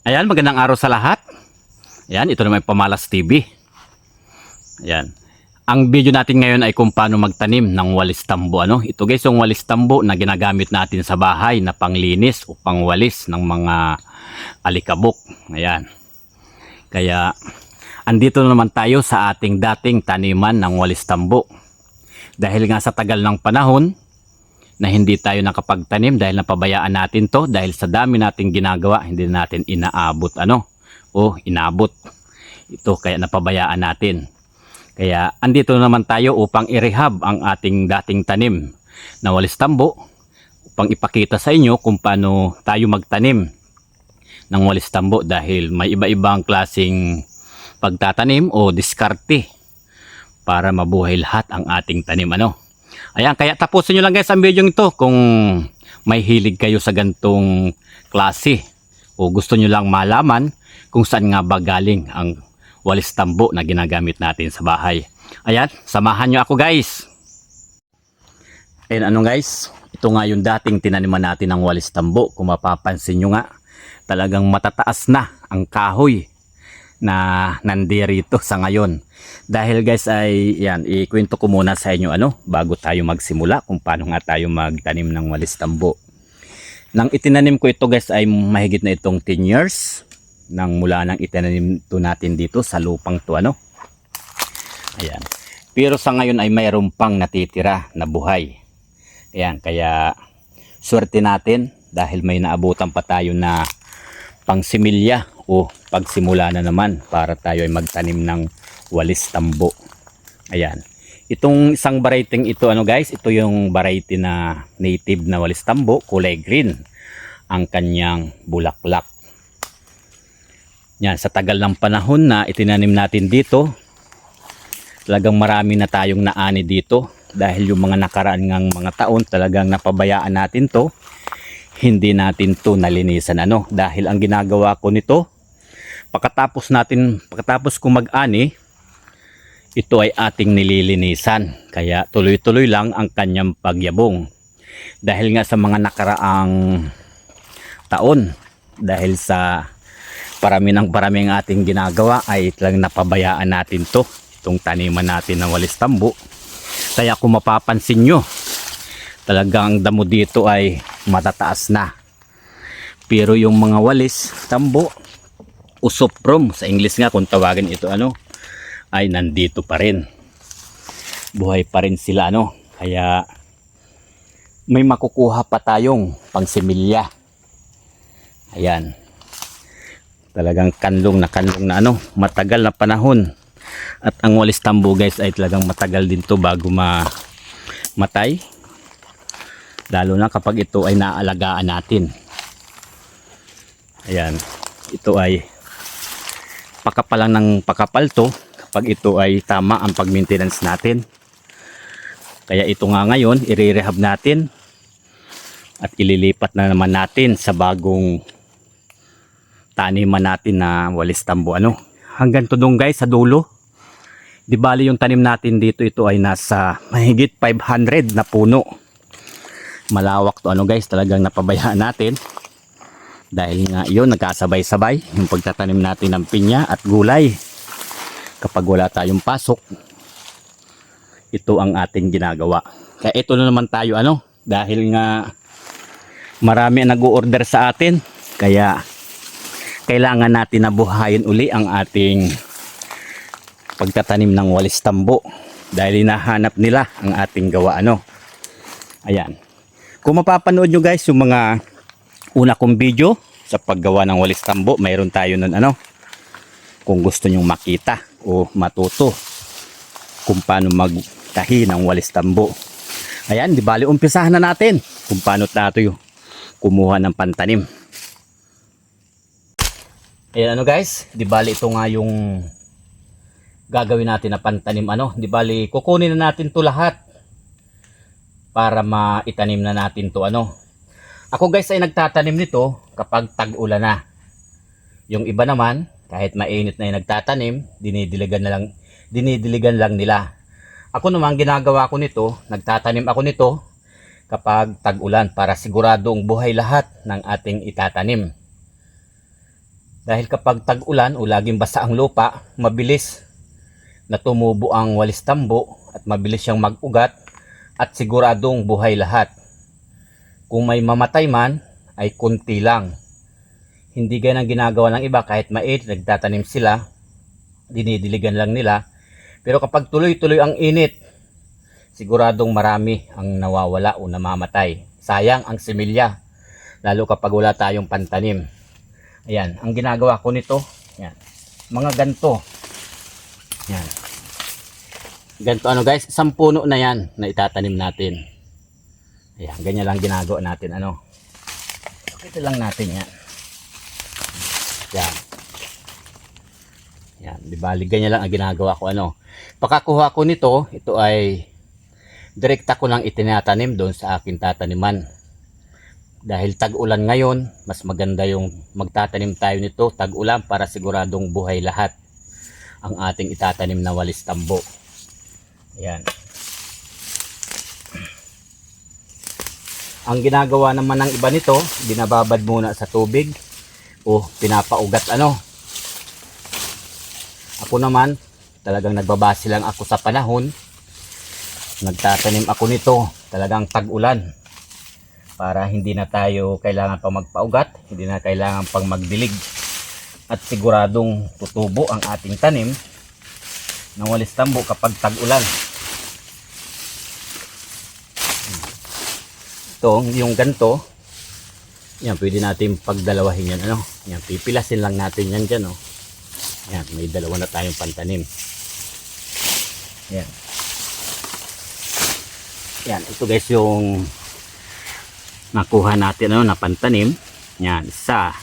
Ayan, magandang araw sa lahat. Ayan, ito naman Pamalas TV. Ayan. Ang video natin ngayon ay kung paano magtanim ng walis tambo. Ano? Ito guys, yung walis tambo na ginagamit natin sa bahay na panglinis o pangwalis ng mga alikabok. Ayan. Kaya, andito na naman tayo sa ating dating taniman ng walis tambo. Dahil nga sa tagal ng panahon, na hindi tayo nakapagtanim dahil napabayaan natin to dahil sa dami nating ginagawa hindi natin inaabot ano o inabot. Ito kaya napabayaan natin. Kaya andito naman tayo upang i-rehab ang ating dating tanim. Na walis tambo upang ipakita sa inyo kung paano tayo magtanim ng walis tambo dahil may iba-ibang klasing pagtatanim o diskarte para mabuhay lahat ang ating tanim ano Ayan, kaya tapusin nyo lang guys ang video ito kung may hilig kayo sa gantong klase o gusto nyo lang malaman kung saan nga ba galing ang walis tambo na ginagamit natin sa bahay. Ayan, samahan nyo ako guys. Ayan, ano guys, ito nga yung dating tinaniman natin ng walis tambo. Kung mapapansin nyo nga, talagang matataas na ang kahoy na nandirito sa ngayon. Dahil guys ay yan, ikwento ko muna sa inyo ano bago tayo magsimula kung paano nga tayo magtanim ng walis tambo. Nang itinanim ko ito guys ay mahigit na itong 10 years nang mula nang itinanim to natin dito sa lupang to ano. Ayan. Pero sa ngayon ay mayroon pang natitira na buhay. Ayan, kaya swerte natin dahil may naabutan pa tayo na pangsimilya o pagsimula na naman para tayo ay magtanim ng walis tambo. Ayan. Itong isang variety ito ano guys, ito yung variety na native na walis tambo, kulay green ang kanyang bulaklak. Yan, sa tagal ng panahon na itinanim natin dito, talagang marami na tayong naani dito dahil yung mga nakaraan ng mga taon talagang napabayaan natin to hindi natin to nalinisan ano dahil ang ginagawa ko nito pagkatapos natin pagkatapos ko mag-ani ito ay ating nililinisan. Kaya tuloy-tuloy lang ang kanyang pagyabong. Dahil nga sa mga nakaraang taon dahil sa parami ng parami ang ating ginagawa ay talagang napabayaan natin to. Itong taniman natin ng walis tambo. Kaya kung mapapansin nyo talagang damo dito ay matataas na. Pero yung mga walis tambo usoprom sa English nga kung tawagin ito ano ay nandito pa rin. Buhay pa rin sila ano. Kaya may makukuha pa tayong pangsimilya. Ayan. Talagang kanlong na kanlong na ano matagal na panahon. At ang walis tambo guys ay talagang matagal din to bago ma matay. Lalo na kapag ito ay naalagaan natin. Ayan. Ito ay pakapalan ng pakapal to kapag ito ay tama ang pag-maintenance natin. Kaya ito nga ngayon i-rehab natin at ililipat na naman natin sa bagong taniman natin na walis tambo. Ano? Hanggang tudong guys sa dulo. Di bali yung tanim natin dito ito ay nasa mahigit 500 na puno. Malawak to. Ano guys? Talagang napabayaan natin dahil nga yun nagkasabay-sabay yung pagtatanim natin ng pinya at gulay. Kapag wala tayong pasok ito ang ating ginagawa. Kaya ito na naman tayo ano? Dahil nga marami ang nag-order sa atin kaya kailangan natin na buhayin uli ang ating pagtatanim ng walis tambo. Dahil hinahanap nila ang ating gawa ano? Ayan. Kung mapapanood nyo guys yung mga una kong video sa paggawa ng walis tambo. Mayroon tayo nun ano kung gusto nyong makita o matuto kung paano magtahi ng walis tambo. Ayan di bali umpisahan na natin kung paano tayo kumuha ng pantanim. Ayan ano guys di bali ito nga yung gagawin natin na pantanim ano. Di bali kukunin na natin to lahat para maitanim na natin to ano ako guys ay nagtatanim nito kapag tag-ulan na. Yung iba naman, kahit mainit na yung nagtatanim, dinidiligan na lang, dinidiligan lang nila. Ako naman ginagawa ko nito, nagtatanim ako nito kapag tag-ulan para siguradong buhay lahat ng ating itatanim. Dahil kapag tag-ulan o laging basa ang lupa, mabilis na tumubo ang walis tambo at mabilis siyang mag-ugat at siguradong buhay lahat. Kung may mamatay man, ay kunti lang. Hindi ganang ginagawa ng iba kahit mait, nagtatanim sila, dinidiligan lang nila. Pero kapag tuloy-tuloy ang init, siguradong marami ang nawawala o namamatay. Sayang ang similya, lalo kapag wala tayong pantanim. Ayan, ang ginagawa ko nito, yan, mga ganto. Yan. Ganto ano guys, isang puno na yan na itatanim natin. Ayan, ganyan lang ginagawa natin ano. Ito lang natin yan. Yan. Yan, di bali ganyan lang ang ginagawa ko ano. Pagkakuha ko nito, ito ay direkta ko lang itinatanim doon sa akin tataniman. Dahil tag-ulan ngayon, mas maganda yung magtatanim tayo nito tag-ulan para siguradong buhay lahat ang ating itatanim na walis tambo. Ayan. Ang ginagawa naman ng iba nito, binababad muna sa tubig o pinapaugat ano. Ako naman, talagang nagbabase lang ako sa panahon. Nagtatanim ako nito, talagang tag-ulan. Para hindi na tayo kailangan pang magpaugat, hindi na kailangan pang magdilig. At siguradong tutubo ang ating tanim ng walis tambo kapag tag-ulan. Ito, yung ganto, yan, pwede natin pagdalawahin yan, ano. Yan, pipilasin lang natin yan dyan, oh. Yan, may dalawa na tayong pantanim. Yan. Yan, ito guys yung nakuha natin, ano, na pantanim. Yan, isa,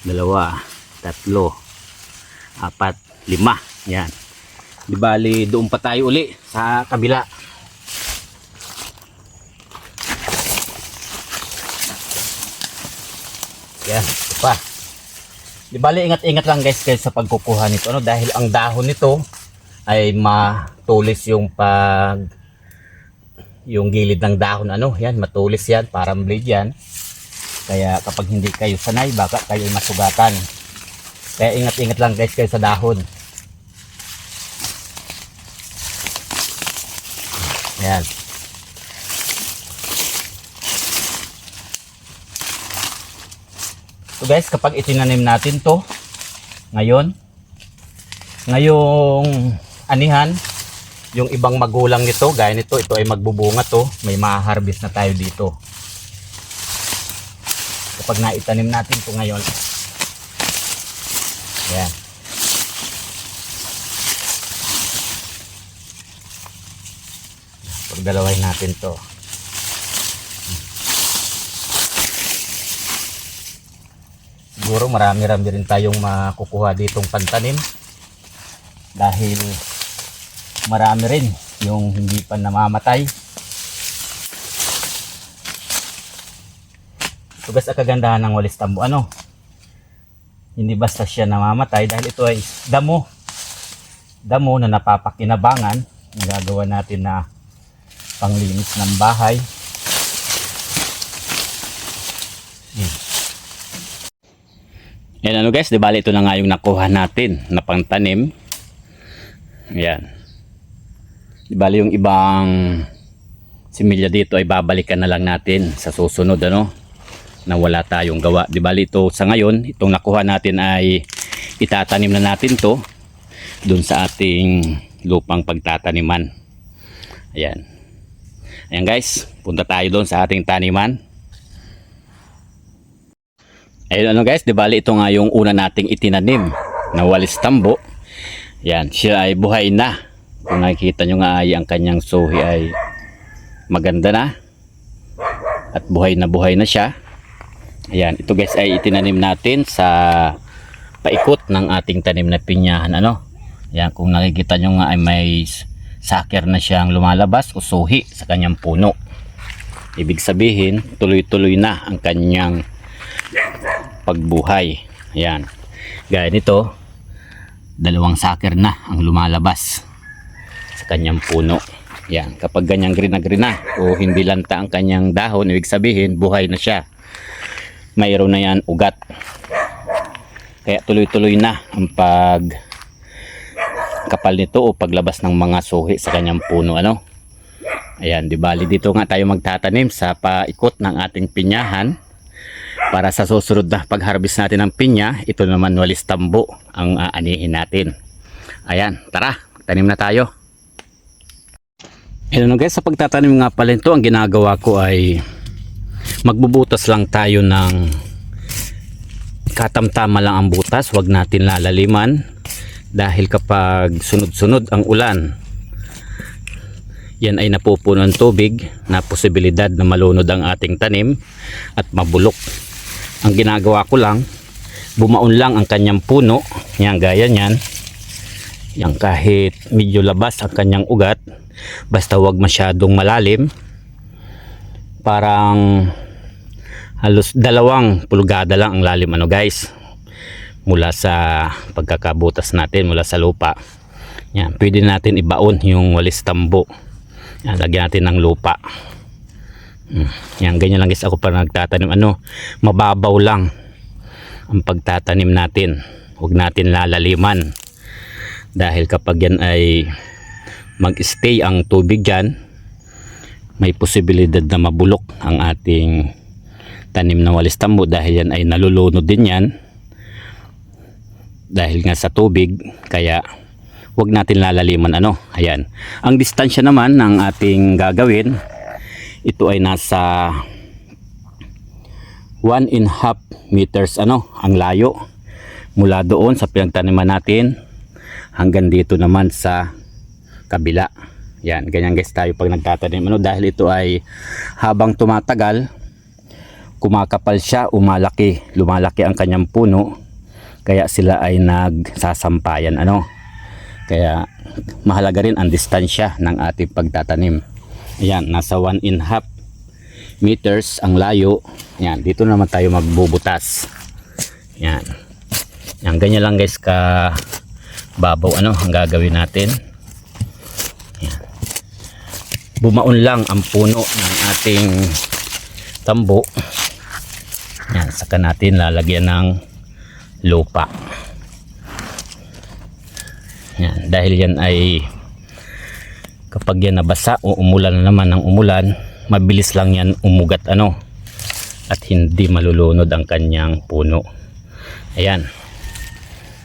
dalawa, tatlo, apat, lima. Yan. Di bali, doon pa tayo uli sa kabila. Yan, ito pa. Di bali, ingat-ingat lang guys kayo sa pagkukuha nito. Ano? Dahil ang dahon nito ay matulis yung pag yung gilid ng dahon ano yan matulis yan parang blade yan kaya kapag hindi kayo sanay baka kayo ay masugatan kaya ingat-ingat lang guys kayo sa dahon yan So guys, kapag itinanim natin to ngayon, ngayong anihan, yung ibang magulang nito, gaya nito, ito ay magbubunga to, may ma-harvest na tayo dito. Kapag naitanim natin to ngayon, yan. Pagdalawahin natin to. Siguro marami-rami rin tayong makukuha ditong pantanim. Dahil marami rin yung hindi pa namamatay. Ito guys ang kagandahan ng walis tambo ano? Hindi basta siya namamatay dahil ito ay damo. Damo na napapakinabangan. Na gagawa natin na panglinis ng bahay Yan ano guys, di bali ito na nga yung nakuha natin na pangtanim. Yan. Di bali yung ibang similya dito ay babalikan na lang natin sa susunod ano na wala tayong gawa. Di bali ito sa ngayon, itong nakuha natin ay itatanim na natin to dun sa ating lupang pagtataniman. Ayan. Ayan guys, punta tayo doon sa ating taniman. Ayun ano guys, di bali ito nga yung una nating itinanim na walis tambo. Yan, siya ay buhay na. Kung nakikita nyo nga ay ang kanyang suhi ay maganda na. At buhay na buhay na siya. Ayan, ito guys ay itinanim natin sa paikot ng ating tanim na pinyahan. Ano? Yan, kung nakikita nyo nga ay may saker na siyang lumalabas o suhi sa kanyang puno. Ibig sabihin, tuloy-tuloy na ang kanyang pagbuhay. Ayan. Gaya nito, dalawang saker na ang lumalabas sa kanyang puno. Yan, kapag ganyang green na green na o hindi lanta ang kanyang dahon, ibig sabihin buhay na siya. Mayroon na yan ugat. Kaya tuloy-tuloy na ang pag kapal nito o paglabas ng mga suhi sa kanyang puno ano. Ayan, di bali dito nga tayo magtatanim sa paikot ng ating pinyahan para sa susunod na pag-harvest natin ng pinya, ito naman walis tambo ang aanihin natin. Ayan, tara, tanim na tayo. Ayan guys, sa pagtatanim nga pala ito, ang ginagawa ko ay magbubutas lang tayo ng katamtama lang ang butas, wag natin lalaliman dahil kapag sunod-sunod ang ulan, yan ay napupuno ng tubig na posibilidad na malunod ang ating tanim at mabulok. Ang ginagawa ko lang, bumaon lang ang kanyang puno, yan gaya niyan, yan kahit medyo labas ang kanyang ugat, basta wag masyadong malalim, parang halos dalawang pulgada lang ang lalim ano guys? Mula sa pagkakabutas natin mula sa lupa. Yan pwede natin ibaon yung walis tambo. Yan lagyan natin ng lupa yan ganyan lang guys ako pa nagtatanim. Ano mababaw lang ang pagtatanim natin. Huwag natin lalaliman. Dahil kapag yan ay mag-stay ang tubig dyan may posibilidad na mabulok ang ating tanim na walis tambo dahil yan ay nalulunod din yan. Dahil nga sa tubig kaya wag natin lalaliman ano. Ayan. Ang distansya naman ng ating gagawin ito ay nasa 1 and half meters ano ang layo mula doon sa pinagtaniman natin hanggang dito naman sa kabila yan ganyan guys tayo pag nagtatanim ano dahil ito ay habang tumatagal kumakapal siya, umalaki, lumalaki ang kanyang puno. Kaya sila ay nagsasampayan ano. Kaya mahalaga rin ang distansya ng ating pagtatanim. Ayan, nasa 1 and half meters ang layo. Yan, dito naman tayo magbubutas. Yan. Yan, ganyan lang guys ka babaw ano ang gagawin natin. Yan. Bumaon lang ang puno ng ating tambo. Yan, saka natin lalagyan ng lupa. Yan, dahil yan ay kapag yan nabasa o umulan na naman ng umulan, mabilis lang yan umugat ano at hindi malulunod ang kanyang puno. Ayan.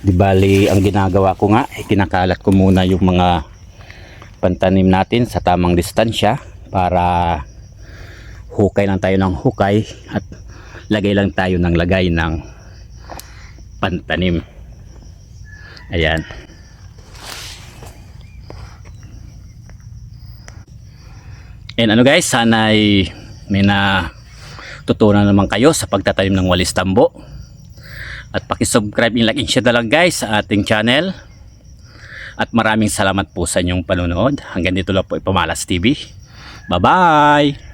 Di bali, ang ginagawa ko nga, eh, kinakalat ko muna yung mga pantanim natin sa tamang distansya para hukay lang tayo ng hukay at lagay lang tayo ng lagay ng pantanim ayan and ano guys sana ay may na tutunan naman kayo sa pagtatanim ng walis tambo. At pakisubscribe and like and share na lang guys sa ating channel. At maraming salamat po sa inyong panonood. Hanggang dito lang po ipamalas TV bye bye